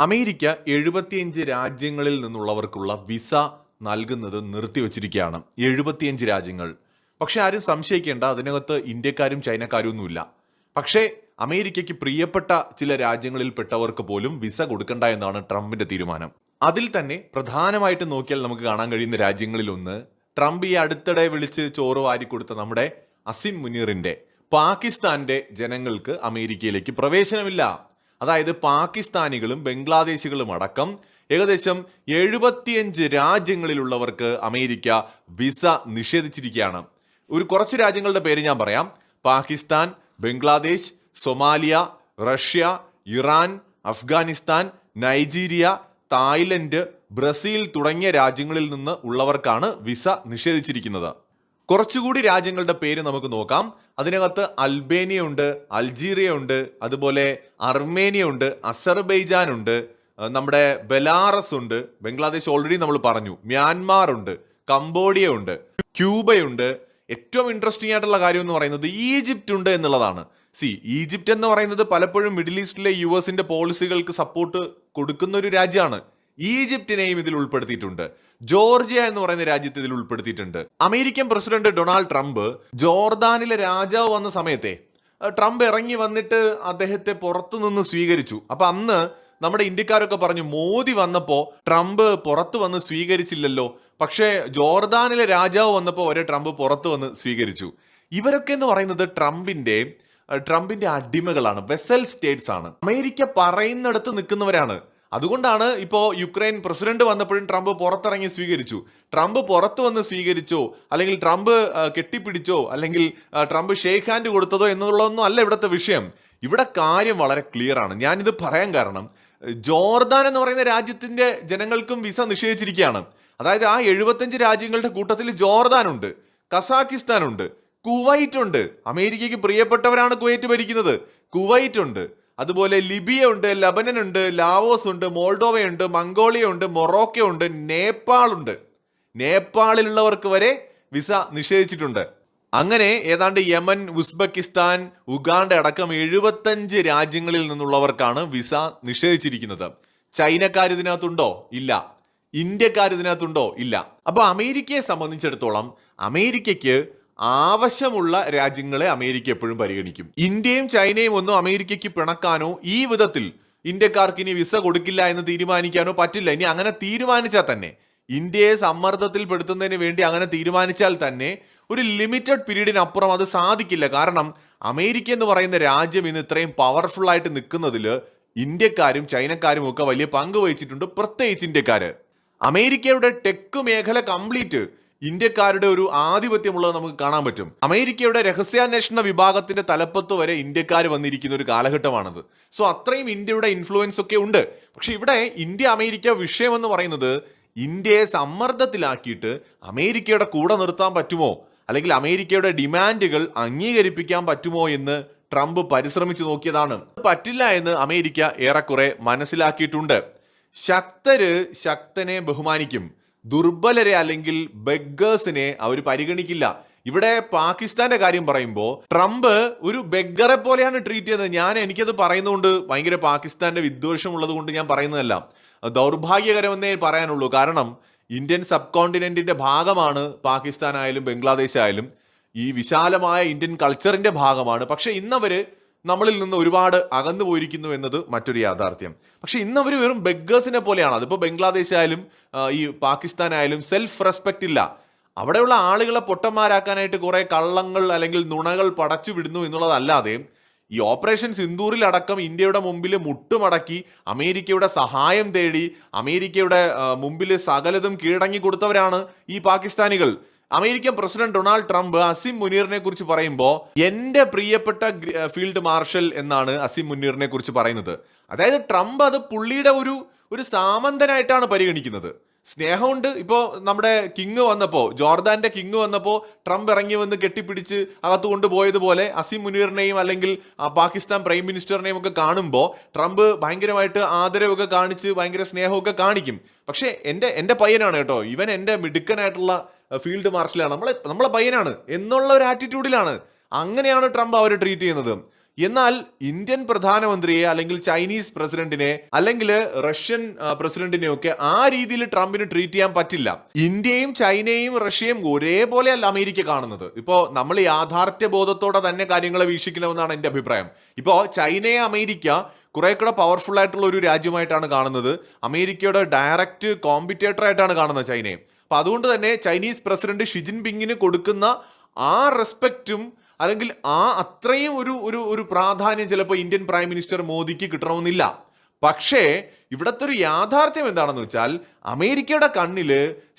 America എഴുപത്തിയഞ്ച് രാജ്യങ്ങളിൽ നിന്നുള്ളവർക്കുള്ള visa നൽകുന്നത് നിർത്തിവച്ചിരിക്കുകയാണ്. എഴുപത്തിയഞ്ച് രാജ്യങ്ങൾ. പക്ഷെ ആരും സംശയിക്കേണ്ട അതിനകത്ത് ഇന്ത്യക്കാരും ചൈനക്കാരും ഒന്നുമില്ല പക്ഷേ അമേരിക്കയ്ക്ക് പ്രിയപ്പെട്ട ചില രാജ്യങ്ങളിൽ പെട്ടവർക്ക് പോലും വിസ കൊടുക്കണ്ട എന്നാണ് ട്രംപിന്റെ തീരുമാനം. അതിൽ തന്നെ പ്രധാനമായിട്ട് നോക്കിയാൽ നമുക്ക് കാണാൻ കഴിയുന്ന രാജ്യങ്ങളിലൊന്ന് ട്രംപ് ഈ അടുത്തിടെ വിളിച്ച് ചോറ് വാരിക്കൊടുത്ത നമ്മുടെ അസിം മുനീറിന്റെ പാകിസ്ഥാന്റെ ജനങ്ങൾക്ക് അമേരിക്കയിലേക്ക് പ്രവേശനമില്ല. അതായത് പാകിസ്ഥാനികളും ബംഗ്ലാദേശികളും അടക്കം ഏകദേശം എഴുപത്തിയഞ്ച് രാജ്യങ്ങളിലുള്ളവർക്ക് അമേരിക്ക വിസ നിഷേധിച്ചിരിക്കുകയാണ്. ഒരു കുറച്ച് രാജ്യങ്ങളുടെ പേര് ഞാൻ പറയാം. Pakistan Bangladesh Somalia Russia Iran Afghanistan Nigeria Thailand Brazil തുടങ്ങിയ രാജ്യങ്ങളിൽ നിന്ന് ഉള്ളവർക്കാണ് വിസ നിഷേധിച്ചിരിക്കുന്നത്. കുറച്ചുകൂടി രാജ്യങ്ങളുടെ പേര് നമുക്ക് നോക്കാം. അതിനകത്ത് അൽബേനിയ ഉണ്ട് അൾജീരിയ ഉണ്ട് അതുപോലെ അർമേനിയ ഉണ്ട് അസർബൈജാൻ ഉണ്ട് നമ്മുടെ ബെലാറസ് ഉണ്ട് ബംഗ്ലാദേശ് ഓൾറെഡി നമ്മൾ പറഞ്ഞു. മ്യാൻമാർ ഉണ്ട് കംബോഡിയ ഉണ്ട് ക്യൂബയുണ്ട്. ഏറ്റവും ഇൻട്രസ്റ്റിംഗ് ആയിട്ടുള്ള കാര്യം എന്ന് പറയുന്നത് ഈജിപ്റ്റ് ഉണ്ട് എന്നുള്ളതാണ്. സി ഈജിപ്റ്റ് എന്ന് പറയുന്നത് പലപ്പോഴും മിഡിൽ ഈസ്റ്റിലെ യു എസിന്റെ പോളിസികൾക്ക് സപ്പോർട്ട് കൊടുക്കുന്ന ഒരു രാജ്യമാണ്. ഈജിപ്തിനെയും ഇതിൽ ഉൾപ്പെടുത്തിയിട്ടുണ്ട്. ജോർജിയ എന്ന് പറയുന്ന രാജ്യത്ത് ഇതിൽ ഉൾപ്പെടുത്തിയിട്ടുണ്ട്. അമേരിക്കൻ പ്രസിഡന്റ് ഡൊണാൾഡ് ട്രംപ് ജോർദാനിലെ രാജാവ് വന്ന സമയത്തെ ട്രംപ് ഇറങ്ങി വന്നിട്ട് അദ്ദേഹത്തെ പുറത്തു നിന്ന് സ്വീകരിച്ചു. അപ്പൊ അന്ന് നമ്മുടെ ഇന്ത്യക്കാരൊക്കെ പറഞ്ഞു മോദി വന്നപ്പോ ട്രംപ് പുറത്തു വന്ന് സ്വീകരിച്ചില്ലല്ലോ. പക്ഷേ ജോർദാനിലെ രാജാവ് വന്നപ്പോൾ ഒരേ ട്രംപ് പുറത്തു വന്ന് സ്വീകരിച്ചു. ഇവരൊക്കെ എന്ന് പറയുന്നത് ട്രംപിന്റെ ട്രംപിന്റെ അടിമകളാണ്. വെസൽ സ്റ്റേറ്റ്സ് ആണ്. അമേരിക്ക പറയുന്നിടത്ത് നിൽക്കുന്നവരാണ്. അതുകൊണ്ടാണ് ഇപ്പോൾ യുക്രൈൻ പ്രസിഡന്റ് വന്നപ്പോഴും ട്രംപ് പുറത്തിറങ്ങി സ്വീകരിച്ചു. ട്രംപ് പുറത്തു വന്ന് സ്വീകരിച്ചോ അല്ലെങ്കിൽ ട്രംപ് കെട്ടിപ്പിടിച്ചോ അല്ലെങ്കിൽ ട്രംപ് ഷേക്ക് ഹാൻഡ് കൊടുത്തതോ എന്നുള്ളതൊന്നും അല്ല ഇവിടുത്തെ വിഷയം. ഇവിടെ കാര്യം വളരെ ക്ലിയർ ആണ്. ഞാനിത് പറയാൻ കാരണം ജോർദാൻ എന്ന് പറയുന്ന രാജ്യത്തിന്റെ ജനങ്ങൾക്കും വിസ നിഷേധിച്ചിരിക്കുകയാണ്. അതായത് ആ എഴുപത്തഞ്ച് രാജ്യങ്ങളുടെ കൂട്ടത്തിൽ ജോർദാൻ ഉണ്ട് കസാക്കിസ്ഥാൻ ഉണ്ട് കുവൈറ്റ് ഉണ്ട് അമേരിക്കയ്ക്ക് പ്രിയപ്പെട്ടവരാണ് കുവൈറ്റ് ഭരിക്കുന്നത്. കുവൈറ്റ് ഉണ്ട് അതുപോലെ ലിബിയ ഉണ്ട് ലബനൻ ഉണ്ട് ലാവോസ് ഉണ്ട് മോൾഡോവയുണ്ട് മംഗോളിയ ഉണ്ട് മൊറോക്കോ ഉണ്ട് നേപ്പാൾ ഉണ്ട്. നേപ്പാളിലുള്ളവർക്ക് വരെ വിസ നിഷേധിച്ചിട്ടുണ്ട്. അങ്ങനെ ഏതാണ്ട് യമൻ ഉസ്ബെക്കിസ്ഥാൻ ഉഗാണ്ട അടക്കം എഴുപത്തഞ്ച് രാജ്യങ്ങളിൽ നിന്നുള്ളവർക്കാണ് വിസ നിഷേധിച്ചിരിക്കുന്നത്. ചൈനക്കാർ ഇതിനകത്തുണ്ടോ? ഇല്ല. ഇന്ത്യക്കാർ ഇതിനകത്തുണ്ടോ? ഇല്ല. അപ്പൊ അമേരിക്കയെ സംബന്ധിച്ചിടത്തോളം അമേരിക്കയ്ക്ക് ആവശ്യമുള്ള രാജ്യങ്ങളെ അമേരിക്ക എപ്പോഴും പരിഗണിക്കും. ഇന്ത്യയും ചൈനയും ഒന്നും അമേരിക്കയ്ക്ക് പിണക്കാനോ ഈ വിധത്തിൽ ഇന്ത്യക്കാർക്ക് ഇനി വിസ കൊടുക്കില്ല എന്ന് തീരുമാനിക്കാനോ പറ്റില്ല. ഇനി അങ്ങനെ തീരുമാനിച്ചാൽ തന്നെ ഇന്ത്യയെ സമ്മർദ്ദത്തിൽ പെടുത്തുന്നതിന് വേണ്ടി അങ്ങനെ തീരുമാനിച്ചാൽ തന്നെ ഒരു ലിമിറ്റഡ് പീരീഡിനപ്പുറം അത് സാധിക്കില്ല. കാരണം അമേരിക്ക എന്ന് പറയുന്ന രാജ്യം ഇന്ന് ഇത്രയും പവർഫുൾ ആയിട്ട് നിൽക്കുന്നതിൽ ഇന്ത്യക്കാരും ചൈനക്കാരും ഒക്കെ വലിയ പങ്ക് വഹിച്ചിട്ടുണ്ട്. പ്രത്യേകിച്ച് ഇന്ത്യക്കാര്. അമേരിക്കയുടെ ടെക് മേഖല കംപ്ലീറ്റ് ഇന്ത്യക്കാരുടെ ഒരു ആധിപത്യമുള്ളത് നമുക്ക് കാണാൻ പറ്റും. അമേരിക്കയുടെ രഹസ്യാന്വേഷണ വിഭാഗത്തിന്റെ തലപ്പത്ത് വരെ ഇന്ത്യക്കാർ വന്നിരിക്കുന്ന ഒരു കാലഘട്ടമാണത്. സോ അത്രയും ഇന്ത്യയുടെ ഇൻഫ്ലുവൻസ് ഒക്കെ ഉണ്ട്. പക്ഷെ ഇവിടെ ഇന്ത്യ അമേരിക്ക വിഷയം എന്ന് പറയുന്നത് ഇന്ത്യയെ സമ്മർദ്ദത്തിലാക്കിയിട്ട് അമേരിക്കയുടെ കൂടെ നിർത്താൻ പറ്റുമോ? അല്ലെങ്കിൽ അമേരിക്കയുടെ ഡിമാൻഡുകൾ അംഗീകരിപ്പിക്കാൻ പറ്റുമോ എന്ന് ട്രംപ് പരിശ്രമിച്ചു നോക്കിയതാണ്. പറ്റില്ല എന്ന് അമേരിക്ക ഏറെക്കുറെ മനസ്സിലാക്കിയിട്ടുണ്ട്. ശക്തര് ശക്തനെ ബഹുമാനിക്കും. ദുർബലരെ അല്ലെങ്കിൽ ബെഗേഴ്സിനെ അവർ പരിഗണിക്കില്ല. ഇവിടെ പാകിസ്ഥാന്റെ കാര്യം പറയുമ്പോൾ ട്രംപ് ഒരു ബെഗറെ പോലെയാണ് ട്രീറ്റ് ചെയ്യുന്നത്. ഞാൻ എനിക്കത് പറയുന്നതുകൊണ്ട് ഭയങ്കര പാകിസ്ഥാന്റെ വിദ്വേഷമുള്ളത് കൊണ്ട് ഞാൻ പറയുന്നതല്ല. ദൗർഭാഗ്യകരമെന്നേ പറയാനുള്ളൂ. കാരണം ഇന്ത്യൻ സബ് കോണ്ടിനെന്റിന്റെ ഭാഗമാണ് പാകിസ്ഥാനായാലും ബംഗ്ലാദേശ് ആയാലും ഈ വിശാലമായ ഇന്ത്യൻ കൾച്ചറിന്റെ ഭാഗമാണ്. പക്ഷെ ഇന്നവര് നമ്മളിൽ നിന്ന് ഒരുപാട് അകന്നു പോയിരിക്കുന്നു എന്നത് മറ്റൊരു യാഥാർത്ഥ്യം. പക്ഷെ ഇന്ന് അവർ വെറും ബെഗേഴ്സിനെ പോലെയാണ്. അതിപ്പോൾ ബംഗ്ലാദേശ് ആയാലും ഈ പാകിസ്ഥാൻ ആയാലും സെൽഫ് റെസ്പെക്റ്റ് ഇല്ല. അവിടെയുള്ള ആളുകളെ പൊട്ടന്മാരാക്കാനായിട്ട് കുറെ കള്ളങ്ങൾ അല്ലെങ്കിൽ നുണകൾ പടച്ചു വിടുന്നു എന്നുള്ളതല്ലാതെ ഈ ഓപ്പറേഷൻ സിന്ദൂറിൽ അടക്കം ഇന്ത്യയുടെ മുമ്പിൽ മുട്ടുമടക്കി അമേരിക്കയുടെ സഹായം തേടി അമേരിക്കയുടെ മുമ്പിൽ സകലതും കീഴടങ്ങി കൊടുത്തവരാണ് ഈ പാകിസ്ഥാനികൾ. American president Donald Trump Asim മുനീറിനെ കുറിച്ച് പറയുമ്പോൾ എന്റെ പ്രിയപ്പെട്ട ഫീൽഡ് മാർഷൽ എന്നാണ് അസിം മുനീറിനെ കുറിച്ച് പറയുന്നത്. അതായത് ട്രംപ് അത് പുള്ളിയുടെ ഒരു ഒരു സാമന്തനായിട്ടാണ് പരിഗണിക്കുന്നത്. സ്നേഹമുണ്ട്. ഇപ്പോൾ നമ്മുടെ കിങ് വന്നപ്പോൾ ജോർദാന്റെ കിങ് വന്നപ്പോൾ ട്രംപ് ഇറങ്ങി വന്ന് കെട്ടിപ്പിടിച്ച് അകത്ത് കൊണ്ടുപോയതുപോലെ അസിം മുനീറിനെയും അല്ലെങ്കിൽ പാകിസ്ഥാൻ പ്രൈം മിനിസ്റ്ററിനെയും ഒക്കെ കാണുമ്പോൾ ട്രംപ് ഭയങ്കരമായിട്ട് ആദരവൊക്കെ കാണിച്ച് ഭയങ്കര സ്നേഹമൊക്കെ കാണിക്കും. പക്ഷേ എന്റെ എന്റെ പയ്യനാണ് കേട്ടോ. ഇവൻ എന്റെ മിടുക്കനായിട്ടുള്ള ഫീൽഡ് മാർഷലാണ് നമ്മളെ നമ്മളെ പയ്യനാണ്. എന്നുള്ള ഒരു ആറ്റിറ്റ്യൂഡിലാണ് അങ്ങനെയാണ് ട്രംപ് അവരെ ട്രീറ്റ് ചെയ്യുന്നത്. എന്നാൽ ഇന്ത്യൻ പ്രധാനമന്ത്രിയെ അല്ലെങ്കിൽ ചൈനീസ് പ്രസിഡന്റിനെ അല്ലെങ്കിൽ റഷ്യൻ പ്രസിഡന്റിനെ ഒക്കെ ആ രീതിയിൽ ട്രംപിന് ട്രീറ്റ് ചെയ്യാൻ പറ്റില്ല. ഇന്ത്യയും ചൈനയും റഷ്യയും ഒരേപോലെ അല്ല അമേരിക്ക കാണുന്നത്. ഇപ്പോൾ നമ്മൾ യാഥാർത്ഥ്യ ബോധത്തോടെ തന്നെ കാര്യങ്ങളെ വീക്ഷിക്കണമെന്നാണ് എന്റെ അഭിപ്രായം. ഇപ്പോൾ ചൈനയെ അമേരിക്ക കുറെ കൂടെ പവർഫുൾ ആയിട്ടുള്ള ഒരു രാജ്യമായിട്ടാണ് കാണുന്നത്. അമേരിക്കയുടെ ഡയറക്റ്റ് കോമ്പറ്റേറ്റർ ആയിട്ടാണ് കാണുന്നത് ചൈനയെ. അപ്പൊ അതുകൊണ്ട് തന്നെ ചൈനീസ് പ്രസിഡന്റ് ഷിജിൻ പിങ്ങിന് കൊടുക്കുന്ന ആ റെസ്പെക്റ്റും അല്ലെങ്കിൽ ആ അത്രയും ഒരു ഒരു ഒരു പ്രാധാന്യം ചിലപ്പോൾ ഇന്ത്യൻ പ്രൈം മിനിസ്റ്റർ മോദിക്ക് കിട്ടണമെന്നില്ല. പക്ഷേ ഇവിടുത്തെ ഒരു യാഥാർത്ഥ്യം എന്താണെന്ന് വെച്ചാൽ അമേരിക്കയുടെ കണ്ണിൽ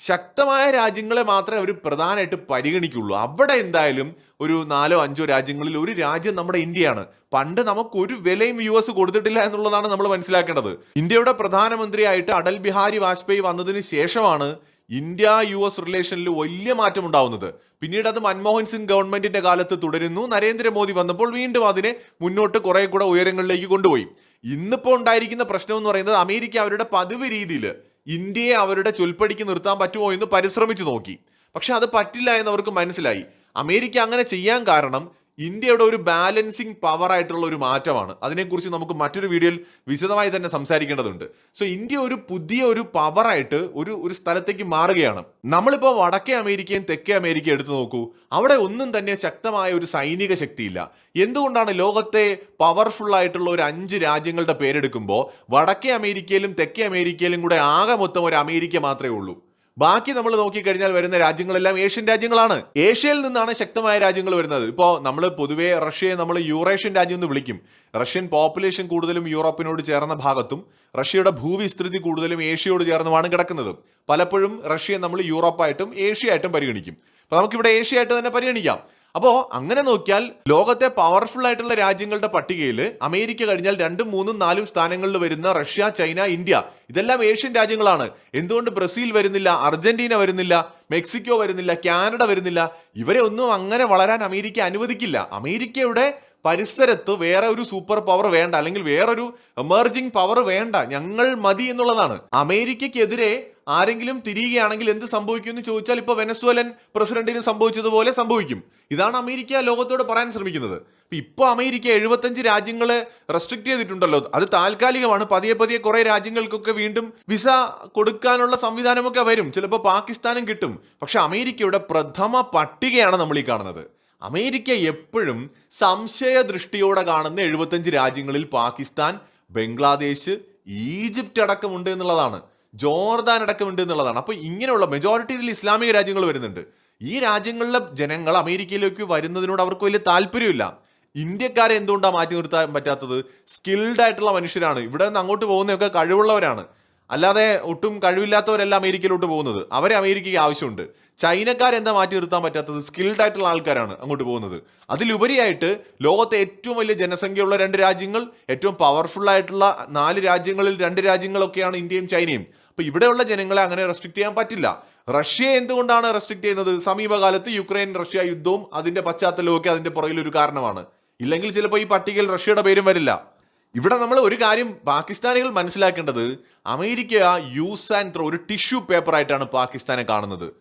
ശക്തമായ രാജ്യങ്ങളെ മാത്രമേ അവർ പ്രധാനമായിട്ട് പരിഗണിക്കുള്ളൂ. അവിടെ എന്തായാലും ഒരു നാലോ അഞ്ചോ രാജ്യങ്ങളിൽ ഒരു രാജ്യം നമ്മുടെ ഇന്ത്യയാണ്. പണ്ട് നമുക്ക് ഒരു വിലയും യു എസ് കൊടുത്തിട്ടില്ല എന്നുള്ളതാണ് നമ്മൾ മനസ്സിലാക്കേണ്ടത്. ഇന്ത്യയുടെ പ്രധാനമന്ത്രിയായിട്ട് അടൽ ബിഹാരി വാജ്പേയി വന്നതിന് ശേഷമാണ് ഇന്ത്യ യു എസ് റിലേഷനിൽ വലിയ മാറ്റം ഉണ്ടാവുന്നത് പിന്നീട് അത് മൻമോഹൻ സിംഗ് ഗവൺമെന്റിന്റെ കാലത്ത് തുടരുന്നു. നരേന്ദ്രമോദി വന്നപ്പോൾ വീണ്ടും അതിനെ മുന്നോട്ട് കുറെ കൂടെ ഉയരങ്ങളിലേക്ക് കൊണ്ടുപോയി. ഇന്നിപ്പോൾ ഉണ്ടായിരിക്കുന്ന പ്രശ്നം എന്ന് പറയുന്നത് അമേരിക്ക അവരുടെ പതിവ് രീതിയിൽ ഇന്ത്യയെ അവരുടെ ചൊൽപ്പടിക്ക് നിർത്താൻ പറ്റുമോ എന്ന് പരിശ്രമിച്ചു നോക്കി. പക്ഷെ അത് പറ്റില്ല എന്ന് അവർക്ക് മനസ്സിലായി. അമേരിക്ക അങ്ങനെ ചെയ്യാൻ കാരണം ഇന്ത്യയുടെ ഒരു ബാലൻസിങ് പവർ ആയിട്ടുള്ള ഒരു മാറ്റമാണ്. അതിനെക്കുറിച്ച് നമുക്ക് മറ്റൊരു വീഡിയോയിൽ വിശദമായി തന്നെ സംസാരിക്കേണ്ടതുണ്ട്. സോ ഇന്ത്യ ഒരു പുതിയ ഒരു പവറായിട്ട് ഒരു ഒരു സ്ഥലത്തേക്ക് മാറുകയാണ്. നമ്മളിപ്പോൾ വടക്കേ അമേരിക്കയും തെക്കേ അമേരിക്കയും എടുത്തു നോക്കൂ. അവിടെ ഒന്നും തന്നെ ശക്തമായ ഒരു സൈനിക ശക്തിയില്ല. എന്തുകൊണ്ടാണ് ലോകത്തെ പവർഫുൾ ആയിട്ടുള്ള ഒരു അഞ്ച് രാജ്യങ്ങളുടെ പേരെടുക്കുമ്പോൾ വടക്കേ അമേരിക്കയിലും തെക്കേ അമേരിക്കയിലും കൂടെ ആകെ മൊത്തം ഒരു അമേരിക്ക മാത്രമേ ഉള്ളൂ? ബാക്കി നമ്മൾ നോക്കിക്കഴിഞ്ഞാൽ വരുന്ന രാജ്യങ്ങളെല്ലാം ഏഷ്യൻ രാജ്യങ്ങളാണ്. ഏഷ്യയിൽ നിന്നാണ് ശക്തമായ രാജ്യങ്ങൾ വരുന്നത്. ഇപ്പോൾ നമ്മൾ പൊതുവേ റഷ്യയെ നമ്മൾ യൂറേഷ്യൻ രാജ്യം എന്ന് വിളിക്കും. റഷ്യൻ പോപ്പുലേഷൻ കൂടുതലും യൂറോപ്പിനോട് ചേർന്ന ഭാഗത്തും റഷ്യയുടെ ഭൂവിസ്തൃതി കൂടുതലും ഏഷ്യയോട് ചേർന്നുമാണ് കിടക്കുന്നത്. പലപ്പോഴും റഷ്യയെ നമ്മൾ യൂറോപ്പായിട്ടും ഏഷ്യയായിട്ടും പരിഗണിക്കും. അപ്പോൾ നമുക്കിവിടെ ഏഷ്യയായിട്ട് തന്നെ പരിഗണിക്കാം. അപ്പോൾ അങ്ങനെ നോക്കിയാൽ ലോകത്തെ പവർഫുൾ ആയിട്ടുള്ള രാജ്യങ്ങളുടെ പട്ടികയിൽ അമേരിക്ക കഴിഞ്ഞാൽ രണ്ടും മൂന്നും നാലും സ്ഥാനങ്ങളിൽ വരുന്ന റഷ്യ ചൈന ഇന്ത്യ. ഇതെല്ലാം ഏഷ്യൻ രാജ്യങ്ങളാണ്. എന്തുകൊണ്ട് ബ്രസീൽ വരുന്നില്ല അർജന്റീന വരുന്നില്ല മെക്സിക്കോ വരുന്നില്ല കാനഡ വരുന്നില്ല? ഇവരെ ഒന്നും അങ്ങനെ വളരാൻ അമേരിക്ക അനുവദിക്കില്ല. അമേരിക്കയുടെ പരിസരത്ത് വേറെ ഒരു സൂപ്പർ പവർ വേണ്ട അല്ലെങ്കിൽ വേറൊരു എമർജിങ് പവർ വേണ്ട. ഞങ്ങൾ മതി എന്നുള്ളതാണ്. അമേരിക്കയ്ക്കെതിരെ ആരെങ്കിലും തിരിയുകയാണെങ്കിൽ എന്ത് സംഭവിക്കും എന്ന് ചോദിച്ചാൽ ഇപ്പോൾ വെനസ്വേലൻ പ്രസിഡന്റിന് സംഭവിച്ചതുപോലെ സംഭവിക്കും. ഇതാണ് അമേരിക്ക ലോകത്തോട് പറയാൻ ശ്രമിക്കുന്നത്. ഇപ്പോൾ ഇപ്പൊ അമേരിക്ക എഴുപത്തഞ്ച് രാജ്യങ്ങളെ റെസ്ട്രിക്ട് ചെയ്തിട്ടുണ്ടല്ലോ. അത് താൽക്കാലികമാണ്. പതിയെ പതിയെ കുറേ രാജ്യങ്ങൾക്കൊക്കെ വീണ്ടും വിസ കൊടുക്കാനുള്ള സംവിധാനമൊക്കെ വരും. ചിലപ്പോൾ പാകിസ്ഥാനും കിട്ടും. പക്ഷെ അമേരിക്കയുടെ പ്രഥമ പട്ടികയാണ് നമ്മൾ ഈ കാണുന്നത്. അമേരിക്ക എപ്പോഴും സംശയ ദൃഷ്ടിയോടെ കാണുന്ന എഴുപത്തഞ്ച് രാജ്യങ്ങളിൽ പാകിസ്ഥാൻ ബംഗ്ലാദേശ് ഈജിപ്റ്റ് അടക്കമുണ്ട് എന്നുള്ളതാണ്. ജോർദാൻ അടക്കമുണ്ട് എന്നുള്ളതാണ്. അപ്പോൾ ഇങ്ങനെയുള്ള മെജോറിറ്റിയിൽ ഇസ്ലാമിക രാജ്യങ്ങൾ വരുന്നുണ്ട്. ഈ രാജ്യങ്ങളിലെ ജനങ്ങൾ അമേരിക്കയിലേക്ക് വരുന്നതിനോട് അവർക്ക് വലിയ താല്പര്യമില്ല. ഇന്ത്യക്കാരെ എന്തുകൊണ്ടാണ് മാറ്റി നിർത്താൻ പറ്റാത്തത്? സ്കിൽഡ് ആയിട്ടുള്ള മനുഷ്യരാണ്. ഇവിടെ നിന്ന് അങ്ങോട്ട് പോകുന്നതൊക്കെ കഴിവുള്ളവരാണ്. അല്ലാതെ ഒട്ടും കഴിവില്ലാത്തവരല്ല അമേരിക്കയിലോട്ട് പോകുന്നത്. അവരെ അമേരിക്കയ്ക്ക് ആവശ്യമുണ്ട്. ചൈനക്കാരെന്താ മാറ്റി നിർത്താൻ പറ്റാത്തത്? സ്കിൽഡ് ആയിട്ടുള്ള ആൾക്കാരാണ് അങ്ങോട്ട് പോകുന്നത്. അതിലുപരിയായിട്ട് ലോകത്തെ ഏറ്റവും വലിയ ജനസംഖ്യയുള്ള രണ്ട് രാജ്യങ്ങൾ ഏറ്റവും പവർഫുൾ ആയിട്ടുള്ള നാല് രാജ്യങ്ങളിൽ രണ്ട് രാജ്യങ്ങളൊക്കെയാണ് ഇന്ത്യയും ചൈനയും. അപ്പൊ ഇവിടെയുള്ള ജനങ്ങളെ അങ്ങനെ റെസ്ട്രിക്ട് ചെയ്യാൻ പറ്റില്ല. റഷ്യ എന്തുകൊണ്ടാണ് റെസ്ട്രിക്ട് ചെയ്യുന്നത്? സമീപകാലത്ത് യുക്രൈൻ റഷ്യ യുദ്ധവും അതിന്റെ പശ്ചാത്തലവും ഒക്കെ അതിന്റെ പുറകിൽ ഒരു കാരണമാണ്. ഇല്ലെങ്കിൽ ചിലപ്പോൾ ഈ പട്ടികയിൽ റഷ്യയുടെ പേരും വരില്ല. ഇവിടെ നമ്മൾ ഒരു കാര്യം പാകിസ്ഥാനികൾ മനസ്സിലാക്കേണ്ടത് അമേരിക്ക യൂസ് ആൻഡ് ത്രോ ഒരു ടിഷ്യൂ പേപ്പർ ആയിട്ടാണ് പാകിസ്ഥാനെ കാണുന്നത്.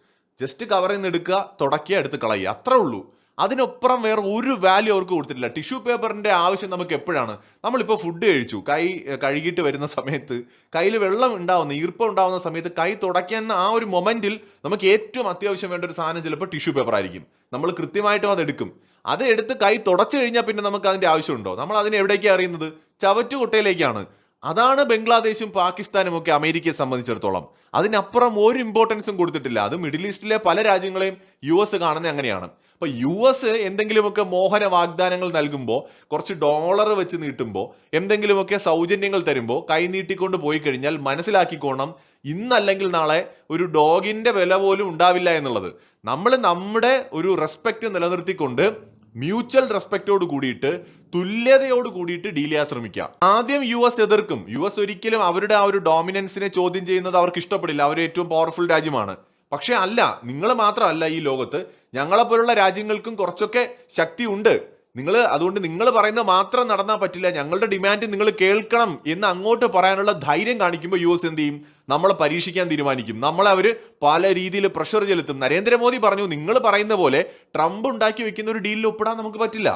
ജസ്റ്റ് കവറിൽ നിന്ന് എടുക്കുക തുടക്കുക എടുത്ത് കളയുക. അത്രേ ഉള്ളൂ. അതിനപ്പുറം വേറെ ഒരു വാല്യൂ അവർക്ക് കൊടുത്തിട്ടില്ല. ടിഷ്യൂ പേപ്പറിന്റെ ആവശ്യം നമുക്ക് എപ്പോഴാണ്? നമ്മളിപ്പോൾ ഫുഡ് കഴിച്ചു. കൈ കഴുകിയിട്ട് വരുന്ന സമയത്ത് കയ്യിൽ വെള്ളം ഉണ്ടാവുന്ന ഈർപ്പം ഉണ്ടാവുന്ന സമയത്ത് കൈ തുടയ്ക്കുന്ന ആ ഒരു മൊമെന്റിൽ നമുക്ക് ഏറ്റവും അത്യാവശ്യം വേണ്ട ഒരു സാധനം ചിലപ്പോൾ ടിഷ്യൂ പേപ്പർ ആയിരിക്കും. നമ്മൾ കൃത്യമായിട്ടും അത് എടുക്കും. അത് എടുത്ത് കൈ തുടച്ചു കഴിഞ്ഞാൽ പിന്നെ നമുക്ക് അതിന്റെ ആവശ്യമുണ്ടോ? നമ്മൾ അതിനെ എവിടേക്കാണ് അറിയുന്നത്? ചവറ്റുകുട്ടയിലേക്കാണ്. അതാണ് ബംഗ്ലാദേശും പാകിസ്ഥാനും ഒക്കെ അമേരിക്കയെ സംബന്ധിച്ചിടത്തോളം. അതിനപ്പുറം ഒരു ഇമ്പോർട്ടൻസും കൊടുത്തിട്ടില്ല. അത് മിഡിൽ ഈസ്റ്റിലെ പല രാജ്യങ്ങളെയും യു എസ് കാണുന്നത് അങ്ങനെയാണ്. അപ്പൊ യു എസ് എന്തെങ്കിലുമൊക്കെ മോഹന വാഗ്ദാനങ്ങൾ നൽകുമ്പോൾ കുറച്ച് ഡോളർ വെച്ച് നീട്ടുമ്പോൾ എന്തെങ്കിലുമൊക്കെ സൗജന്യങ്ങൾ തരുമ്പോൾ കൈ നീട്ടിക്കൊണ്ട് പോയി കഴിഞ്ഞാൽ മനസ്സിലാക്കിക്കോണം ഇന്നല്ലെങ്കിൽ നാളെ ഒരു ഡോഗിന്റെ വില പോലും ഉണ്ടാവില്ല എന്നുള്ളത്. നമ്മൾ നമ്മുടെ ഒരു റെസ്പെക്റ്റ് നിലനിർത്തിക്കൊണ്ട് മ്യൂച്വൽ റെസ്പെക്റ്റോട് കൂടിയിട്ട് തുല്യതയോട് കൂടിയിട്ട് ഡീൽ ചെയ്യാൻ ശ്രമിക്കുക ആദ്യം യു എസ് എതിർക്കും. യു എസ് ഒരിക്കലും അവരുടെ ആ ഒരു ഡോമിനൻസിനെ ചോദ്യം ചെയ്യുന്നത് അവർക്ക് ഇഷ്ടപ്പെടില്ല. അവർ ഏറ്റവും പവർഫുൾ രാജ്യമാണ്. പക്ഷേ അല്ല നിങ്ങൾ മാത്രമല്ല ഈ ലോകത്ത് ഞങ്ങളെപ്പോലുള്ള രാജ്യങ്ങൾക്കും കുറച്ചൊക്കെ ശക്തി ഉണ്ട് നിങ്ങൾ അതുകൊണ്ട് നിങ്ങൾ പറയുന്നത് മാത്രം നടന്നാൽ പറ്റില്ല. ഞങ്ങളുടെ ഡിമാൻഡ് നിങ്ങൾ കേൾക്കണം എന്ന് അങ്ങോട്ട് പറയാനുള്ള ധൈര്യം കാണിക്കുമ്പോൾ യു എസ് എന്ത് ചെയ്യും? നമ്മളെ പരീക്ഷിക്കാൻ തീരുമാനിക്കും. നമ്മളെ അവർ പല രീതിയിൽ പ്രഷർ ചെലുത്തും. നരേന്ദ്രമോദി പറഞ്ഞു നിങ്ങൾ പറയുന്ന പോലെ ട്രംപ് ഉണ്ടാക്കി വെക്കുന്ന ഒരു ഡീലിൽ ഒപ്പിടാൻ നമുക്ക് പറ്റില്ല.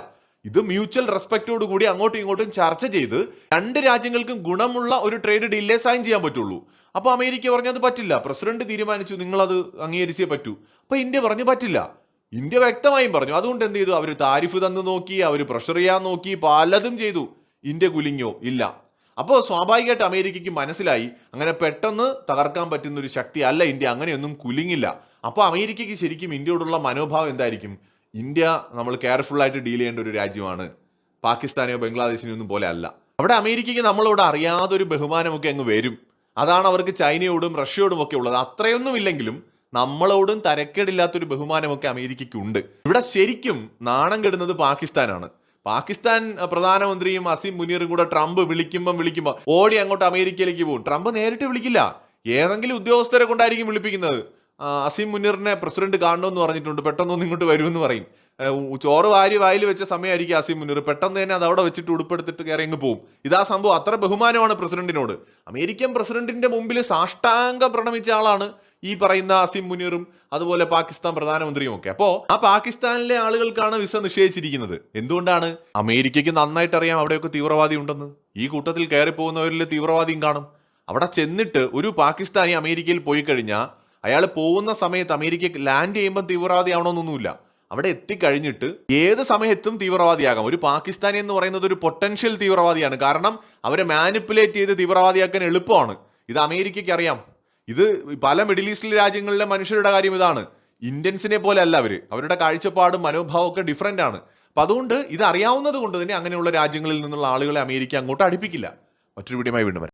ഇത് മ്യൂച്വൽ റെസ്പെക്റ്റോട് കൂടി അങ്ങോട്ടും ഇങ്ങോട്ടും ചർച്ച ചെയ്ത് രണ്ട് രാജ്യങ്ങൾക്കും ഗുണമുള്ള ഒരു ട്രേഡ് ഡീലേ സൈൻ ചെയ്യാൻ പറ്റുള്ളൂ. അപ്പോൾ അമേരിക്ക പറഞ്ഞു അത് പറ്റില്ല. പ്രസിഡന്റ് തീരുമാനിച്ചു നിങ്ങളത് അംഗീകരിച്ചേ പറ്റൂ. അപ്പോൾ ഇന്ത്യ പറഞ്ഞു പറ്റില്ല. ഇന്ത്യ വ്യക്തമായും പറഞ്ഞു. അതുകൊണ്ട് എന്ത് ചെയ്തു? അവർ താരിഫ് തന്നു നോക്കി അവർ പ്രഷർ ചെയ്യാൻ നോക്കി പലതും ചെയ്തു. ഇന്ത്യ കുലിഞ്ഞോ ഇല്ല. അപ്പോൾ സ്വാഭാവികമായിട്ട് അമേരിക്കയ്ക്ക് മനസ്സിലായി അങ്ങനെ പെട്ടെന്ന് തകർക്കാൻ പറ്റുന്ന ഒരു ശക്തി അല്ല ഇന്ത്യ അങ്ങനെയൊന്നും കുലുങ്ങില്ല. അപ്പോൾ അമേരിക്കയ്ക്ക് ശരിക്കും ഇന്ത്യയോടുള്ള മനോഭാവം എന്തായിരിക്കും? ഇന്ത്യ നമ്മൾ കെയർഫുള്ളായിട്ട് ഡീൽ ചെയ്യേണ്ട ഒരു രാജ്യമാണ്. പാകിസ്ഥാനെയോ ബംഗ്ലാദേശിനെയോ ഒന്നും പോലെ അല്ല. അവിടെ അമേരിക്കയ്ക്ക് നമ്മളോട് അറിയാതൊരു ബഹുമാനമൊക്കെ അങ്ങ് വരും. അതാണ് അവർക്ക് ചൈനയോടും റഷ്യയോടും ഒക്കെ ഉള്ളത്. അത്രയൊന്നും ഇല്ലെങ്കിലും നമ്മളോടും തരക്കേടില്ലാത്തൊരു ബഹുമാനമൊക്കെ അമേരിക്കയ്ക്ക് ഉണ്ട് ഇവിടെ ശരിക്കും നാണം കെടുന്നത് പാകിസ്ഥാനാണ്. പാകിസ്ഥാൻ പ്രധാനമന്ത്രിയും അസീം മുനീറും കൂടെ ട്രംപ് വിളിക്കുമ്പം വിളിക്കുമ്പോൾ ഓടി അങ്ങോട്ട് അമേരിക്കയിലേക്ക് പോകും. ട്രംപ് നേരിട്ട് വിളിക്കില്ല. ഏതെങ്കിലും ഉദ്യോഗസ്ഥരെ കൊണ്ടായിരിക്കും വിളിപ്പിക്കുന്നത്. അസിം മുനീറിനെ പ്രസിഡന്റ് കാണണമെന്ന് പറഞ്ഞിട്ടുണ്ട്. പെട്ടെന്നൊന്നും ഇങ്ങോട്ട് വരുമെന്ന് പറയും. ചോറ് വാരി വായിൽ വെച്ച സമയമായിരിക്കും അസീം മുനീർ പെട്ടെന്ന് തന്നെ അത് അവിടെ വെച്ചിട്ട് ഉടുപ്പെടുത്തിട്ട് കയറി അങ്ങ് പോകും ഇതാ സംഭവം അത്ര ബഹുമാനമാണ് പ്രസിഡന്റിനോട്. അമേരിക്കൻ പ്രസിഡന്റിന്റെ മുമ്പിൽ സാഷ്ടാംഗം പ്രണമിച്ച ആളാണ് ഈ പറയുന്ന അസീം മുനീറും അതുപോലെ പാകിസ്ഥാൻ പ്രധാനമന്ത്രിയും ഒക്കെ. അപ്പോ ആ പാകിസ്ഥാനിലെ ആളുകൾക്കാണ് വിസ നിഷേധിച്ചിരിക്കുന്നത് എന്തുകൊണ്ടാണ്? അമേരിക്കയ്ക്ക് നന്നായിട്ട് അറിയാം അവിടെയൊക്കെ തീവ്രവാദി ഉണ്ടെന്ന്. ഈ കൂട്ടത്തിൽ കയറി പോകുന്നവരിൽ തീവ്രവാദിയും കാണും. അവിടെ ചെന്നിട്ട് ഒരു പാകിസ്ഥാനി അമേരിക്കയിൽ പോയി കഴിഞ്ഞാൽ അയാൾ പോകുന്ന സമയത്ത് അമേരിക്ക ലാൻഡ് ചെയ്യുമ്പോൾ തീവ്രവാദി ആവണമെന്നൊന്നുമില്ല. അവിടെ എത്തിക്കഴിഞ്ഞിട്ട് ഏത് സമയത്തും തീവ്രവാദിയാകാം. ഒരു പാകിസ്ഥാനി എന്ന് പറയുന്നത് ഒരു പൊട്ടൻഷ്യൽ തീവ്രവാദിയാണ്. കാരണം അവരെ മാനിപ്പുലേറ്റ് ചെയ്ത് തീവ്രവാദിയാക്കാൻ എളുപ്പമാണ്. ഇത് അമേരിക്കയ്ക്ക് അറിയാം. ഇത് പല മിഡിൽ ഈസ്റ്റിലെ രാജ്യങ്ങളിലെ മനുഷ്യരുടെ കാര്യം ഇതാണ്. ഇന്ത്യൻസിനെ പോലെ അല്ല അവർ. അവരുടെ കാഴ്ചപ്പാടും മനോഭാവവും ഒക്കെ ഡിഫറെന്റ് ആണ്. അപ്പൊ അതുകൊണ്ട് ഇത് അറിയാവുന്നത് കൊണ്ട് തന്നെ അങ്ങനെയുള്ള രാജ്യങ്ങളിൽ നിന്നുള്ള ആളുകളെ അമേരിക്ക അങ്ങോട്ട് അടുപ്പിക്കില്ല. മറ്റൊരു വീഡിയോമായി വീണ്ടും